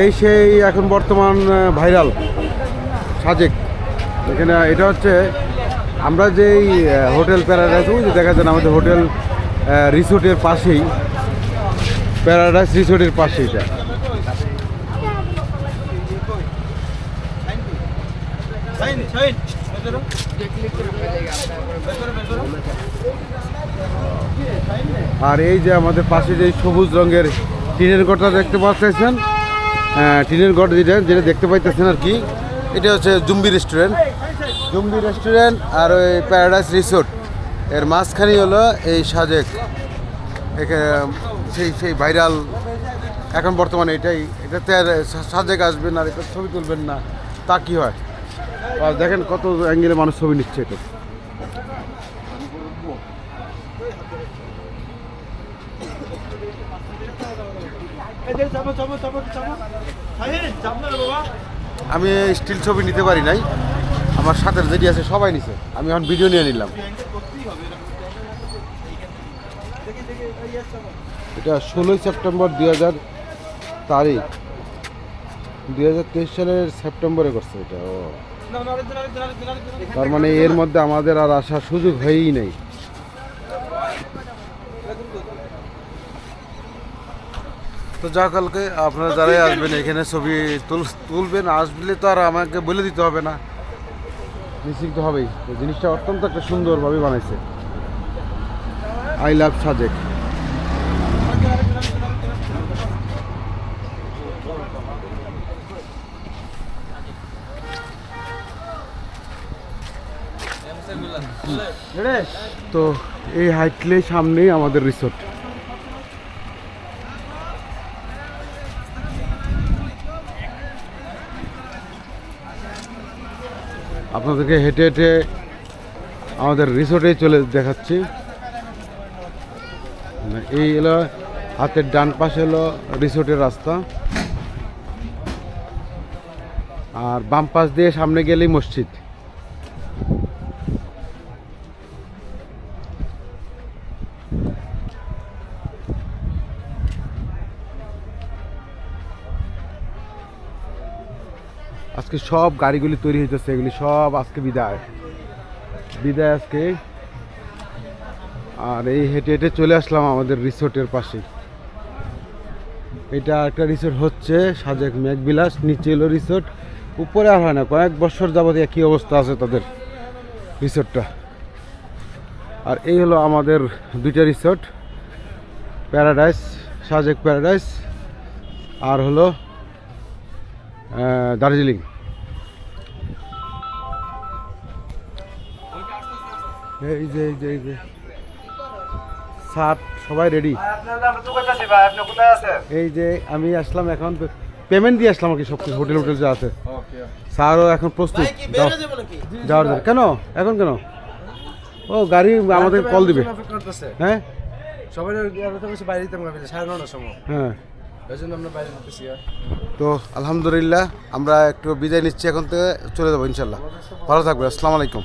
এই সেই এখন বর্তমান ভাইরাল সাজেক। এখানে এটা হচ্ছে, আমরা যেই হোটেল প্যারাডাইস, ওই যে দেখা যায় আমাদের হোটেল রিসোর্টের পাশেই। প্যারাডাইস রিসোর্টের পাশেই এটা। আর এই যে আমাদের পাশে যে সবুজ রঙের টিনের ঘরটা দেখতে পাচ্ছেন টিনের ঘর যেটা যেটা দেখতে পাইতেছেন আর কি, এটা হচ্ছে জুম্বি রেস্টুরেন্ট। জুম্বি রেস্টুরেন্ট আর ওই প্যারাডাইস রিসোর্ট এর মাঝখানেই হলো এই সাজেক। সেই সেই ভাইরাল, এখন বর্তমানে এটাই, এটাতে আর সাজেক আসবেন আর এটা ছবি তুলবেন না, তা কি হয়? আর দেখেন কত অ্যাঙ্গেলে মানুষ ছবি নিচ্ছে এটা আমি স্টিল ছবি নিতে পারি নাই। আমার সাথে যেটি আছে সবাই নিছে। আমি এখন ভিডিও নিয়ে নিলাম। এটা ষোলোই সেপ্টেম্বর দুই হাজার তারিখ। দুই হাজার তেইশ সালের সেপ্টেম্বরে করছে এটা ও। তার মানে এর মধ্যে আমাদের আর আসার সুযোগ হয়েই নেই। তো যা কালকে আপনারা যারাই আসবেন এখানে ছবি তুল- তুলবেন আসলে তো আর আমাকে বলে দিতে হবে না। নিশ্চিত হবেই। জিনিসটা অত্যন্ত একটা সুন্দরভাবে বানাইছে। আই লাভ সাজেক তো এই হাইটলে সামনেই আমাদের রিসোর্ট আপনাদেরকে হেঁটে হেঁটে আমাদের রিসোর্টে চলে দেখাচ্ছি। এই এলো হাতের ডান পাশে হলো রিসোর্টের রাস্তা। আর বাম পাশ দিয়ে সামনে গেলেই মসজিদ। আজকে সব গাড়িগুলি তৈরি হইতেছে, এগুলি সব আজকে বিদায়। বিদায় আজকে। আর এই হেঁটে হেঁটে চলে আসলাম আমাদের রিসোর্টের পাশে। এটা একটা রিসোর্ট হচ্ছে সাজেক মেঘবিলাস, নিচে এলো রিসোর্ট। উপরে আর হয় না, কয়েক বছর যাবত একই অবস্থা আছে তাদের রিসোর্টটা। আর এই হলো আমাদের দুইটা রিসোর্ট, প্যারাডাইস, সাজেক প্যারাডাইস, আর হলো দার্জিলিং। এই যে এই যে এই যে। সাত সবাই রেডি আপনারা আমরা তো কাছে ভাই আপনি কোথায় আছেন? এই যে আমি আসলাম এখন পেমেন্ট দিয়ে আসলাম আর কি সব কিছু হোটেল হোটেল যা আছে। স্যারও এখন প্রস্তুত। যাও- যাওয়ার জন্য। কেন? এখন কেন? ও গাড়ি আমাদের কল দিবে। হ্যাঁ? সবাই বাইরে সময়। হ্যাঁ। তো আলহামদুলিল্লাহ, আমরা একটু বিদায় নিচ্ছি এখন থেকে, চলে যাব ইনশাল্লাহ। ভালো থাকবে আসসালামু আলাইকুম।